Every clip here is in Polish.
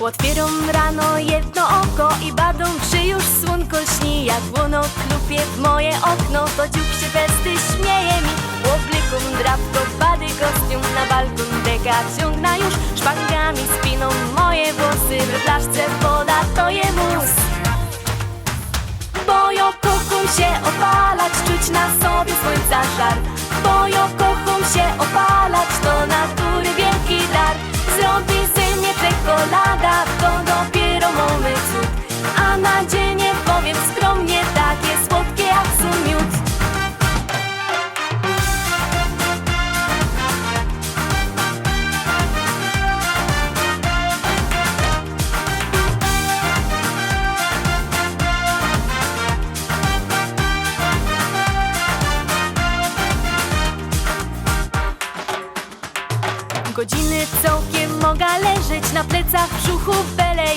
Otwieram rano jedno oko i badą, czy już słonko śni Jak łono klupie w moje okno, to dziób się festy śmieje mi. Oblikum drapko, bady kostium na balkon deka Ciągna już. Szpangami spiną moje włosy W flaszce woda to je mus. Bo ja kocham się opalać, czuć na sobie słońca żar Bo ja kocham się opalać, to natury A na dzień nie powiem skromnie, takie słodkie jak miód Godziny całkiem mogę leżeć na plecach w brzuchu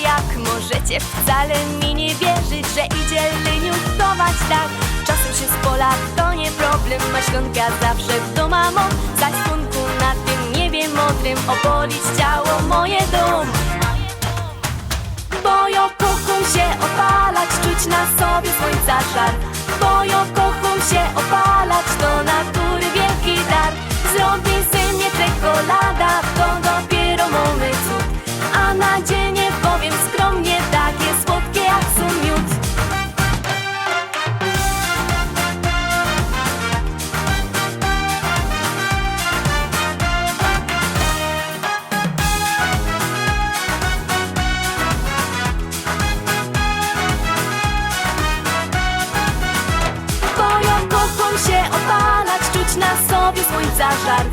jak. Możecie wcale mi nie wierzyć, że idzie leniuchować tak. Czasem się z pola to nie problem, maślonka zawsze w domu. Mam Zaś słonku na tym niebie modrym opolić ciało moje dom. Bo ja kocham się opalać, czuć na sobie słońca żar. Bo ja kocham się opalać, to natury na sobie słońca żar